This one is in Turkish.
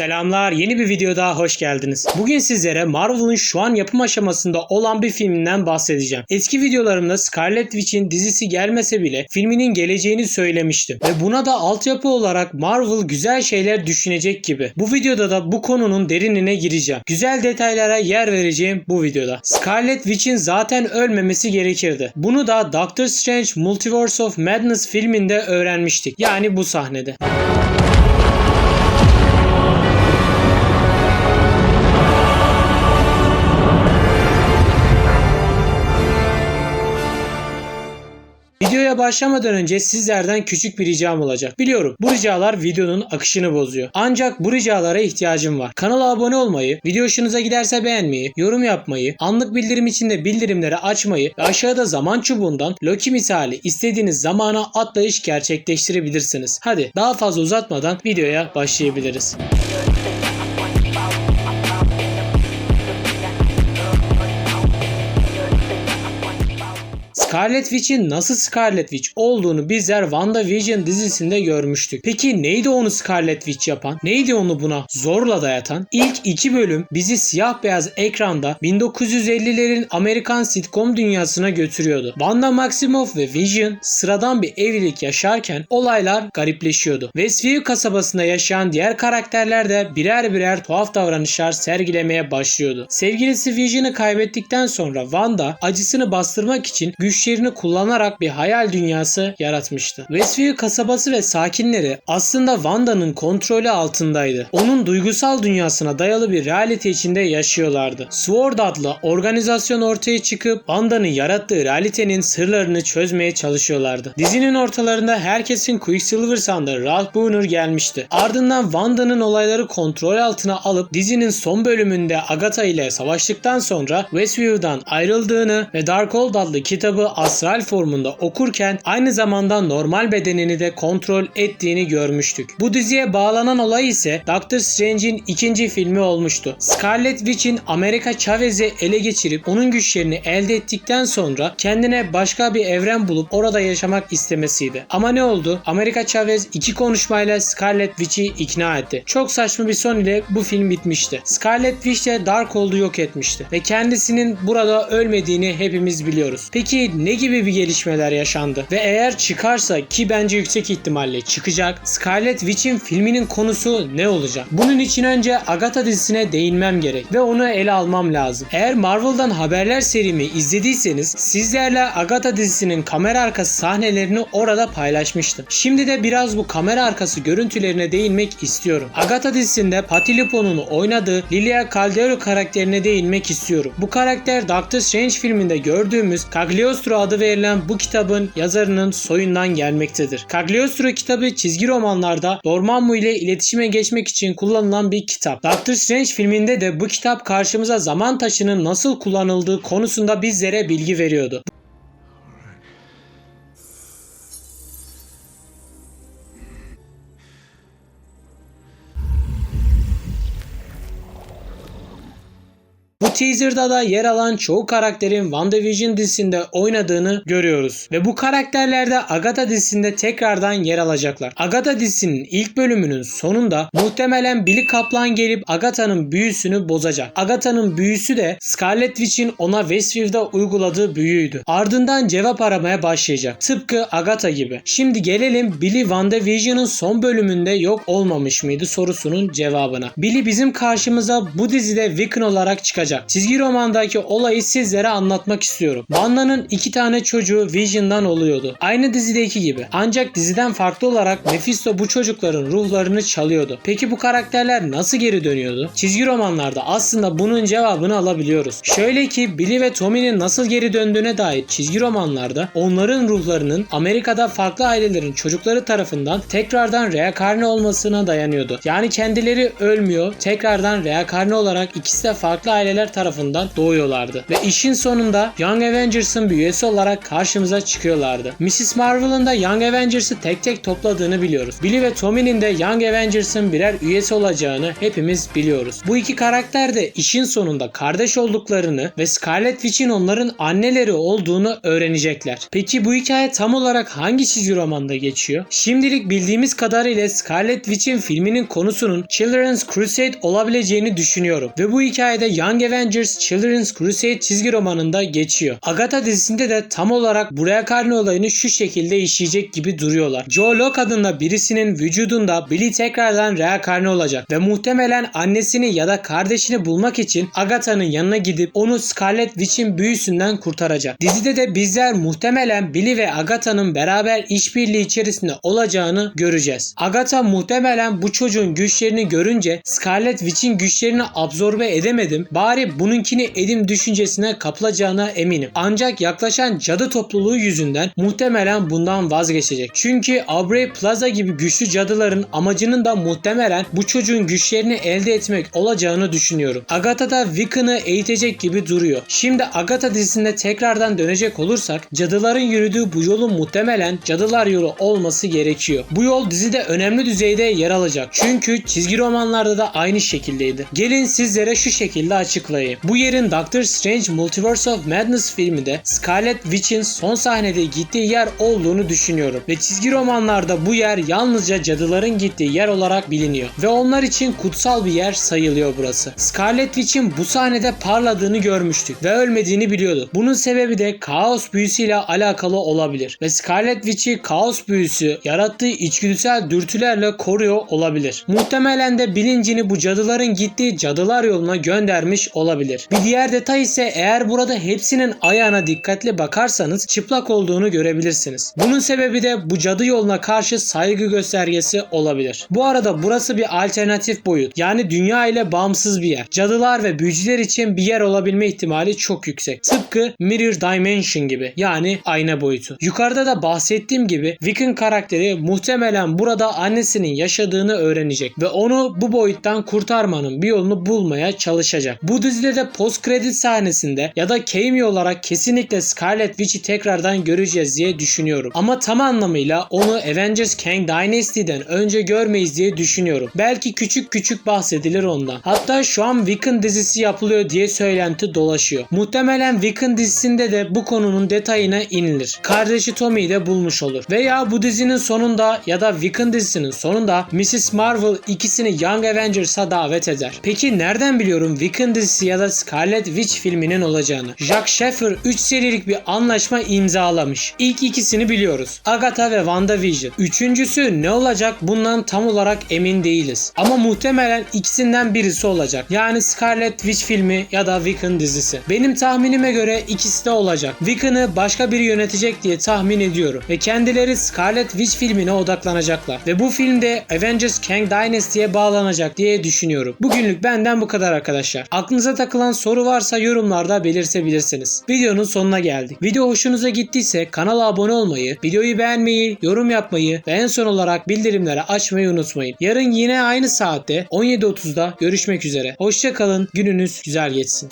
Selamlar, yeni bir video daha hoş geldiniz. Bugün sizlere Marvel'ın şu an yapım aşamasında olan bir filminden bahsedeceğim. Eski videolarımda Scarlet Witch'in dizisi gelmese bile filminin geleceğini söylemiştim. Ve buna da altyapı olarak Marvel güzel şeyler düşünecek gibi. Bu videoda da bu konunun derinine gireceğim. Güzel detaylara yer vereceğim bu videoda. Scarlet Witch'in zaten ölmemesi gerekirdi. Bunu da Doctor Strange Multiverse of Madness filminde öğrenmiştik. Yani bu sahnede. Videoya başlamadan önce sizlerden küçük bir ricam olacak. Biliyorum bu ricalar videonun akışını bozuyor. Ancak bu ricalara ihtiyacım var. Kanala abone olmayı, video hoşunuza giderse beğenmeyi, yorum yapmayı, anlık bildirim için de bildirimleri açmayı ve aşağıda zaman çubuğundan Loki misali istediğiniz zamana atlayış gerçekleştirebilirsiniz. Hadi daha fazla uzatmadan videoya başlayabiliriz. Scarlet Witch'in nasıl Scarlet Witch olduğunu bizler WandaVision dizisinde görmüştük. Peki neydi onu Scarlet Witch yapan? Neydi onu buna zorla dayatan? İlk iki bölüm bizi siyah beyaz ekranda 1950'lerin Amerikan sitcom dünyasına götürüyordu. Wanda Maximoff ve Vision sıradan bir evlilik yaşarken olaylar garipleşiyordu. Westview kasabasında yaşayan diğer karakterler de birer birer tuhaf davranışlar sergilemeye başlıyordu. Sevgilisi Vision'ı kaybettikten sonra Wanda acısını bastırmak için güçlerini kullanarak bir hayal dünyası yaratmıştı. Westview kasabası ve sakinleri aslında Wanda'nın kontrolü altındaydı. Onun duygusal dünyasına dayalı bir realite içinde yaşıyorlardı. Sword adlı organizasyon ortaya çıkıp Wanda'nın yarattığı realitenin sırlarını çözmeye çalışıyorlardı. Dizinin ortalarında herkesin Quicksilver sandığı Ralph Bohner gelmişti. Ardından Wanda'nın olayları kontrol altına alıp dizinin son bölümünde Agatha ile savaştıktan sonra Westview'dan ayrıldığını ve Darkhold adlı kitabı astral formunda okurken aynı zamanda normal bedenini de kontrol ettiğini görmüştük. Bu diziye bağlanan olay ise Doctor Strange'in ikinci filmi olmuştu. Scarlet Witch'in Amerika Chavez'i ele geçirip onun güçlerini elde ettikten sonra kendine başka bir evren bulup orada yaşamak istemesiydi. Ama ne oldu? Amerika Chavez iki konuşmayla Scarlet Witch'i ikna etti. Çok saçma bir son ile bu film bitmişti. Scarlet Witch de Darkhold'u yok etmişti ve kendisinin burada ölmediğini hepimiz biliyoruz. Peki ne gibi bir gelişmeler yaşandı? Ve eğer çıkarsa ki bence yüksek ihtimalle çıkacak. Scarlet Witch'in filminin konusu ne olacak? Bunun için önce Agatha dizisine değinmem gerek ve onu ele almam lazım. Eğer Marvel'dan haberler serimi izlediyseniz sizlerle Agatha dizisinin kamera arkası sahnelerini orada paylaşmıştım. Şimdi de biraz bu kamera arkası görüntülerine değinmek istiyorum. Agatha dizisinde LuPo'nun oynadığı Lilia Caldero karakterine değinmek istiyorum. Bu karakter Doctor Strange filminde gördüğümüz Cagliostro adı verilen bu kitabın yazarının soyundan gelmektedir. Cagliostro kitabı çizgi romanlarda Dormammu ile iletişime geçmek için kullanılan bir kitap. Doctor Strange filminde de bu kitap karşımıza zaman taşının nasıl kullanıldığı konusunda bizlere bilgi veriyordu. Teaserda da yer alan çoğu karakterin WandaVision dizisinde oynadığını görüyoruz. Ve bu karakterler de Agatha dizisinde tekrardan yer alacaklar. Agatha dizisinin ilk bölümünün sonunda muhtemelen Billy Kaplan gelip Agatha'nın büyüsünü bozacak. Agatha'nın büyüsü de Scarlet Witch'in ona Westview'da uyguladığı büyüydü. Ardından cevap aramaya başlayacak. Tıpkı Agatha gibi. Şimdi gelelim Billy WandaVision'ın son bölümünde yok olmamış mıydı sorusunun cevabına. Billy bizim karşımıza bu dizide Wiccan olarak çıkacak. Çizgi romandaki olayı sizlere anlatmak istiyorum. Wanda'nın iki tane çocuğu Vision'dan oluyordu. Aynı dizideki gibi. Ancak diziden farklı olarak Mephisto bu çocukların ruhlarını çalıyordu. Peki bu karakterler nasıl geri dönüyordu? Çizgi romanlarda aslında bunun cevabını alabiliyoruz. Şöyle ki Billy ve Tommy'nin nasıl geri döndüğüne dair çizgi romanlarda onların ruhlarının Amerika'da farklı ailelerin çocukları tarafından tekrardan reenkarne olmasına dayanıyordu. Yani kendileri ölmüyor, tekrardan reenkarne olarak ikisi de farklı aileler tarafından doğuyorlardı. Ve işin sonunda Young Avengers'ın bir üyesi olarak karşımıza çıkıyorlardı. Mrs. Marvel'ın da Young Avengers'ı tek tek topladığını biliyoruz. Billy ve Tommy'nin de Young Avengers'ın birer üyesi olacağını hepimiz biliyoruz. Bu iki karakter de işin sonunda kardeş olduklarını ve Scarlet Witch'in onların anneleri olduğunu öğrenecekler. Peki bu hikaye tam olarak hangi çizgi romanda geçiyor? Şimdilik bildiğimiz kadarıyla Scarlet Witch'in filminin konusunun Children's Crusade olabileceğini düşünüyorum. Ve bu hikayede Young Avengers Children's Crusade çizgi romanında geçiyor. Agatha dizisinde de tam olarak buraya karne olayını şu şekilde işleyecek gibi duruyorlar. Joe Locke adında birisinin vücudunda Billy tekrardan reenkarne olacak ve muhtemelen annesini ya da kardeşini bulmak için Agatha'nın yanına gidip onu Scarlet Witch'in büyüsünden kurtaracak. Dizide de bizler muhtemelen Billy ve Agatha'nın beraber işbirliği içerisinde olacağını göreceğiz. Agatha muhtemelen bu çocuğun güçlerini görünce Scarlet Witch'in güçlerini absorbe edemedim. Bari bununkini edim düşüncesine kapılacağına eminim. Ancak yaklaşan cadı topluluğu yüzünden muhtemelen bundan vazgeçecek. Çünkü Aubrey Plaza gibi güçlü cadıların amacının da muhtemelen bu çocuğun güçlerini elde etmek olacağını düşünüyorum. Agatha da Wiccan'ı eğitecek gibi duruyor. Şimdi Agatha dizisinde tekrardan dönecek olursak cadıların yürüdüğü bu yolun muhtemelen cadılar yolu olması gerekiyor. Bu yol dizide önemli düzeyde yer alacak. Çünkü çizgi romanlarda da aynı şekildeydi. Gelin sizlere şu şekilde açıklayayım. Bu yerin Doctor Strange Multiverse of Madness filminde Scarlet Witch'in son sahnede gittiği yer olduğunu düşünüyorum. Ve çizgi romanlarda bu yer yalnızca cadıların gittiği yer olarak biliniyor. Ve onlar için kutsal bir yer sayılıyor burası. Scarlet Witch'in bu sahnede parladığını görmüştük ve ölmediğini biliyorduk. Bunun sebebi de kaos büyüsüyle alakalı olabilir. Ve Scarlet Witch'i kaos büyüsü yarattığı içgüdüsel dürtülerle koruyor olabilir. Muhtemelen de bilincini bu cadıların gittiği cadılar yoluna göndermiş olabilir. Bir diğer detay ise eğer burada hepsinin ayağına dikkatli bakarsanız çıplak olduğunu görebilirsiniz. Bunun sebebi de bu cadı yoluna karşı saygı göstergesi olabilir. Bu arada burası bir alternatif boyut. Yani dünya ile bağımsız bir yer. Cadılar ve büyücüler için bir yer olabilme ihtimali çok yüksek. Tıpkı Mirror Dimension gibi. Yani ayna boyutu. Yukarıda da bahsettiğim gibi Wiccan karakteri muhtemelen burada annesinin yaşadığını öğrenecek ve onu bu boyuttan kurtarmanın bir yolunu bulmaya çalışacak. Bu dizide de post kredi sahnesinde ya da cameo olarak kesinlikle Scarlet Witch'i tekrardan göreceğiz diye düşünüyorum. Ama tam anlamıyla onu Avengers Kang Dynasty'den önce görmeyiz diye düşünüyorum. Belki küçük küçük bahsedilir ondan. Hatta şu an Wiccan dizisi yapılıyor diye söylenti dolaşıyor. Muhtemelen Wiccan dizisinde de bu konunun detayına inilir. Kardeşi Tommy'yi de bulmuş olur. Veya bu dizinin sonunda ya da Wiccan dizisinin sonunda Mrs. Marvel ikisini Young Avengers'a davet eder. Peki nereden biliyorum Wiccan dizisi ya da Scarlet Witch filminin olacağını? Jack Sheffer 3 serilik bir anlaşma imzalamış. İlk ikisini biliyoruz. Agatha ve WandaVision. Üçüncüsü ne olacak bundan tam olarak emin değiliz. Ama muhtemelen ikisinden birisi olacak. Yani Scarlet Witch filmi ya da Wiccan dizisi. Benim tahminime göre ikisi de olacak. Wiccan'ı başka biri yönetecek diye tahmin ediyorum. Ve kendileri Scarlet Witch filmine odaklanacaklar. Ve bu filmde Avengers Kang Dynasty'ye bağlanacak diye düşünüyorum. Bugünlük benden bu kadar arkadaşlar. Aklınıza takılan soru varsa yorumlarda belirtebilirsiniz. Videonun sonuna geldik. Video hoşunuza gittiyse kanala abone olmayı, videoyu beğenmeyi, yorum yapmayı ve en son olarak bildirimleri açmayı unutmayın. Yarın yine aynı saatte 17.30'da görüşmek üzere. Hoşçakalın, gününüz güzel geçsin.